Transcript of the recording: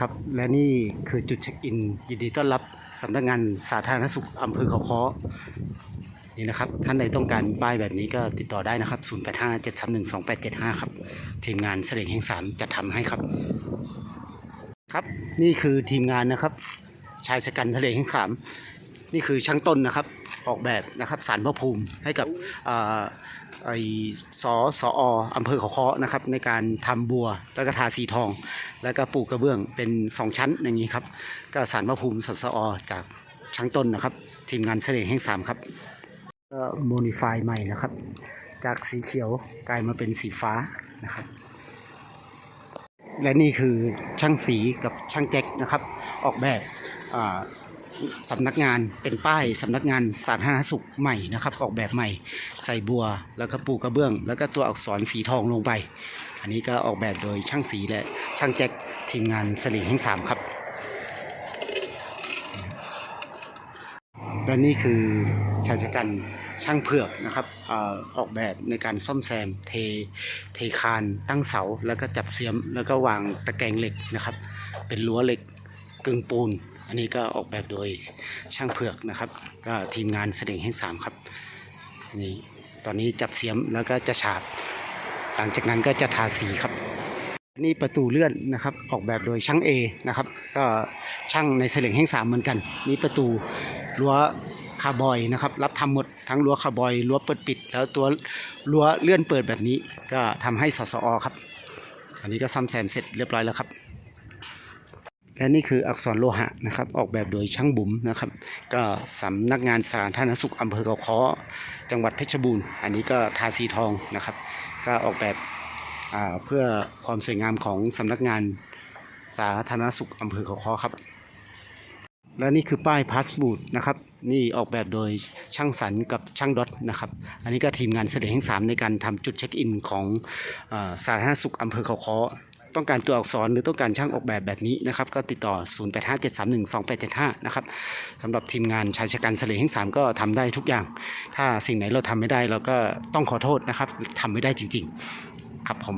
ครับ และนี่คือจุดเช็คอิน ยินดีต้อนรับสำนักงานสาธารณสุขอำเภอเขาค้อนี่นะครับ ท่านใดต้องการป้ายแบบนี้ก็ติดต่อได้นะครับ 0857312875 ครับ ทีมงานเสด็จแห่งสามจะทำให้ครับ ครับ นี่คือทีมงานนะครับ ชายชะกันทะเลแห่งสาม นี่คือช่างต้นนะครับ ออกแบบนะครับสารพระภูมิให้กับอ่าไอสอสออำเภอเขาค้อนะครับในการทำบัวแล้วก็ทาสีทอง แล้วก็ปลูกกระเบื้องเป็นสองชั้นอย่างนี้ครับก็สารพระภูมิสสอจากช่างต้นนะครับ ทีมงานเสน่ห์แห่งสามครับก็โมดิฟายใหม่นะครับ จากสีเขียวกลายมาเป็นสีฟ้านะครับ และนี่คือช่างสีกับช่างแจ็คนะครับ ออกแบบสำนักงานเป็นป้ายสำนักงานสาธารณสุขใหม่นะครับ ออกแบบใหม่ใส่บัว แล้วก็ปูกระเบื้อง แล้วก็ตัวอักษรสีทองลงไป อันนี้ก็ออกแบบโดยช่างสีและช่างแจ็คทีมงานสลิงแห่งสามครับ และนี่คือชายชะกันช่างเผือกนะครับอออกแบบในการซ่อมแซมเทเทคานตั้งเสาแล้วก็จับเสียม แล้วก็วางตะแกรงเหล็กนะครับ เป็นรั้วเหล็กกึ่งปูน อันนี้ก็ออกแบบโดยช่างเผือกนะครับ ก็ทีมงานเสด็จแห่งสามครับนี่ตอนนี้จับเสียมแล้วก็จะฉาบ หลังจากนั้นก็จะทาสีครับนี่ประตูเลื่อนนะครับออกแบบโดยช่างเอนะครับก็ช่างในเสลงแห่งสามเหมือนกัน นี่ประตู รั้วคาร์บอยนะครับ รับทำหมดทั้งรั้วคาร์บอยรั้วเปิดปิด แล้วตัวรั้วเลื่อนเปิดแบบนี้ ก็ทำให้สสอครับ อันนี้ก็ซ่อมแซมเสร็จเรียบร้อยแล้วครับ และนี่คืออักษรโลหะนะครับ ออกแบบโดยช่างบุ๋มนะครับ ก็สำนักงานสาธารณสุขอำเภอเขาค้อจังหวัดเพชรบูรณ์ อันนี้ก็ทาสีทองนะครับ ก็ออกแบบเพื่อความสวยงามของสำนักงานสาธารณสุขอำเภอเขาค้อครับ และนี่คือป้ายพาสบูดนะครับ นี่ออกแบบโดยช่างสรรกับช่างดอทนะครับ อันนี้ก็ทีมงานเสด็จแห่งสามในการทำจุดเช็คอินของอสาธารณสุขอำเภอเขาค้อต้องการตัวอักษรหรือต้องการช่างออกแบบแบบนี้นะครับ ก็ติดต่อ 0857312875 นะครับสำหรับทีมงานชายชะกันเสลแห่งสามก็ทำได้ทุกอย่าง ถ้าสิ่งไหนเราทำไม่ได้เราก็ต้องขอโทษนะครับทำไม่ได้จริง ๆ ครับผม